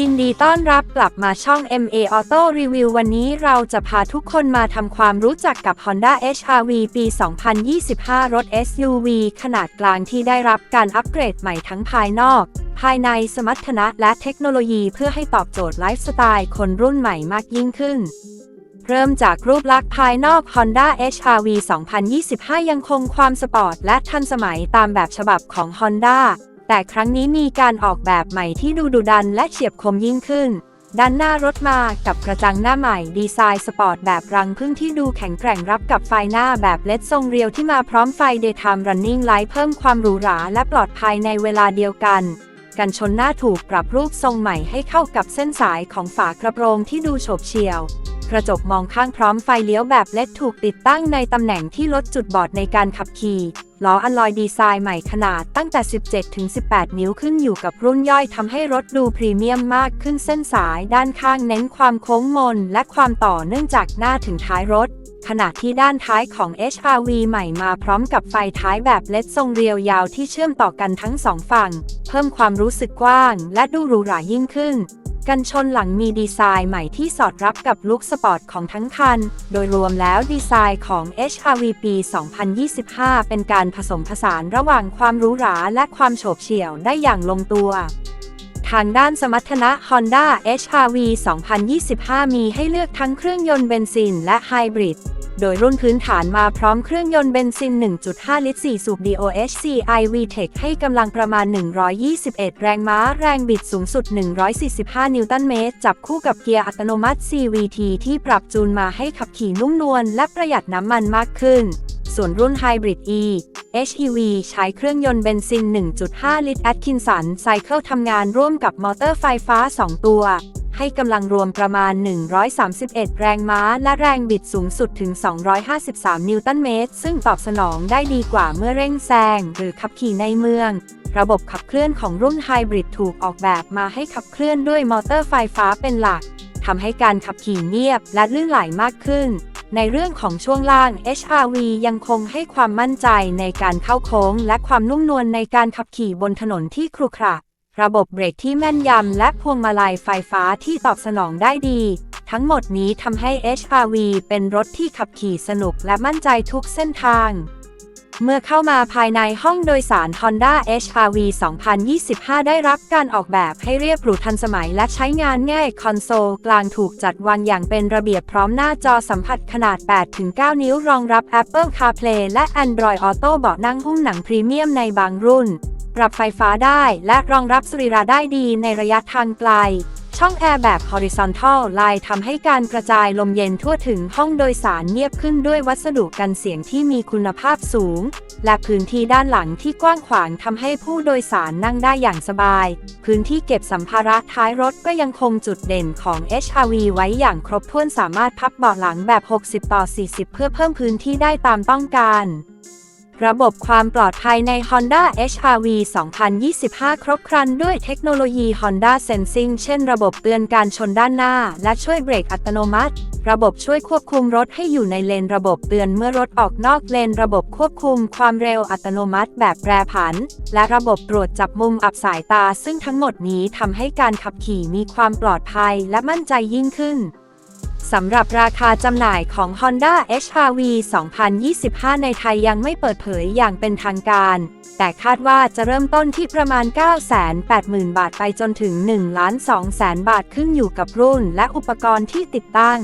ยินดีต้อนรับกลับมาช่อง MA Auto Review วันนี้เราจะพาทุกคนมาทำความรู้จักกับ Honda HR-V ปี 2025 รถ SUV ขนาดกลางที่ได้รับการอัปเกรดใหม่ทั้งภายนอก ภายในสมรรถนะและเทคโนโลยีเพื่อให้ตอบโจทย์ไลฟ์สไตล์คนรุ่นใหม่มากยิ่งขึ้นเริ่มจากรูปลักษณ์ภายนอก Honda HR-V 2025 ยังคงความสปอร์ตและทันสมัยตามแบบฉบับของ Honda แต่ครั้งนี้มีการออกแบบใหม่ที่ดูดุดันและเฉียบคมยิ่งขึ้น ด้านหน้ารถมากับกระจังหน้าใหม่ดีไซน์สปอร์ตแบบรังพึ่งที่ดูแข็งแกร่งรับกับไฟหน้าแบบเลดทรงเรียวที่มาพร้อมไฟ Daytime Running Light เพิ่มความหรูหราและปลอดภัยในเวลาเดียวกัน กันชนหน้าถูกปรับรูปทรงใหม่ให้เข้ากับเส้นสายของฝากระโปรงที่ดูโฉบเฉี่ยวกระจกมองข้างพร้อมไฟเลี้ยวแบบเล็ดถูกติดตั้งในตำแหน่งที่ลดจุดบอดในการขับขี่ล้ออะลอยดีไซน์ใหม่ขนาดตั้งแต่ 17-18 นิ้วขึ้นอยู่กับรุ่นย่อยทำให้รถดูพรีเมียมมากขึ้นเส้นสายด้านข้างเน้นความโค้งมน และความต่อเนื่องจากหน้าถึงท้ายรถ ขณะที่ด้านท้ายของ HRV ใหม่มาพร้อมกับไฟท้ายแบบเลดทรงเรียวยาวที่เชื่อมต่อกันทั้งสองฝั่ง เพิ่มความรู้สึกกว้าง และดูหรูหรายิ่งขึ้น กันชนหลังมีดีไซน์ใหม่ที่สอดรับกับลุคสปอร์ตของทั้งคัน โดยรวมแล้วดีไซน์ของ HRV ปี 2025 เป็นการผสมผสานระหว่างความหรูหราและความโฉบเฉี่ยวได้อย่างลงตัวทางด้านสมรรถนะ Honda HR-V 2025 มีให้เลือกทั้งเครื่องยนต์เบนซินและไฮบริด โดยรุ่นพื้นฐานมาพร้อมเครื่องยนต์เบนซิน 1.5 ลิตร 4 สูบ DOHC-i VTEC ให้กำลังประมาณ 121 แรงม้า แรงบิดสูงสุด 145 นิวตันเมตร จับคู่กับเกียร์อัตโนมัติ CVT ที่ปรับจูนมาให้ขับขี่นุ่มนวลและประหยัดน้ำมันมากขึ้น ส่วนรุ่น Hybrid E HEV ใช้เครื่องยนต์เบนซิน 1.5 ลิตร Atkinson Cycle ทำงานร่วมกับมอเตอร์ไฟฟ้า 2 ตัว ให้กำลังรวมประมาณ 131 แรงม้า และแรงบิดสูงสุดถึง 253 นิวตันเมตร ซึ่งตอบสนองได้ดีกว่าเมื่อเร่งแซงหรือขับขี่ในเมือง ระบบขับเคลื่อนของรุ่นไฮบริดถูกออกแบบมาให้ขับเคลื่อนด้วยมอเตอร์ไฟฟ้าเป็นหลักทำให้การขับขี่เงียบและลื่นไหลมากขึ้น ในเรื่องของช่วงล่าง HRV ยังคงให้ความมั่นใจในการเข้าโค้ง และความนุ่มนวลในการขับขี่บนถนนที่ครุขระ ระบบเบรกที่แม่นยำ และพวงมาลัยไฟฟ้าที่ตอบสนองได้ดี ทั้งหมดนี้ทำให้ HRV เป็นรถที่ขับขี่สนุกและมั่นใจทุกเส้นทาง เมื่อเข้ามาภายในห้องโดยสาร Honda HR-V 2025 ได้รับการออกแบบให้เรียบหรูทันสมัยและใช้งานง่ายคอนโซลกลางถูกจัดวางอย่างเป็นระเบียบพร้อมหน้าจอสัมผัสขนาด 8-9 นิ้วรองรับ Apple CarPlay และ Android Auto เบาะนั่งหุ้มหนังพรีเมียมในบางรุ่น ปรับไฟฟ้าได้และรองรับสรีระได้ดีในระยะทางไกล ช่องแอร์แบบ horizontal line ทำให้การกระจายลมเย็นทั่วถึงห้องโดยสารเงียบขึ้นด้วยวัสดุกันเสียงที่มีคุณภาพสูง และพื้นที่ด้านหลังที่กว้างขวางทำให้ผู้โดยสารนั่งได้อย่างสบาย พื้นที่เก็บสัมภาระท้ายรถก็ยังคงจุดเด่นของ HRV ไว้อย่างครบถ้วนสามารถพับเบาะหลังแบบ 60 ต่อ 40 เพื่อเพิ่มพื้นที่ได้ตามต้องการ ระบบความปลอดภัยใน Honda HR-V 2025 ครบครันด้วยเทคโนโลยี Honda Sensing เช่นระบบเตือนการชนด้านหน้า และช่วยเบรกอัตโนมัติ ระบบช่วยควบคุมรถให้อยู่ในเลน ระบบเตือนเมื่อรถออกนอกเลน ระบบควบคุมความเร็วอัตโนมัติแบบแปรผัน และระบบตรวจจับมุมอับสายตา ซึ่งทั้งหมดนี้ทำให้การขับขี่มีความปลอดภัยและมั่นใจยิ่งขึ้น สำหรับราคาจำหน่ายของ Honda HR-V 2025 ในไทยยังไม่เปิดเผยอย่างเป็นทางการ แต่คาดว่าจะเริ่มต้นที่ประมาณ 980,000 บาทไปจนถึง 1,200,000 บาทขึ้นอยู่กับรุ่นและอุปกรณ์ที่ติดตั้ง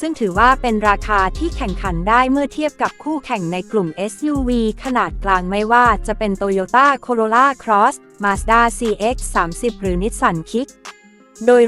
ซึ่งถือว่าเป็นราคาที่แข่งขันได้เมื่อเทียบกับคู่แข่งในกลุ่ม SUV ขนาดกลางไม่ว่าจะเป็น Toyota Corolla Cross Mazda CX-30 หรือ Nissan Kick โดย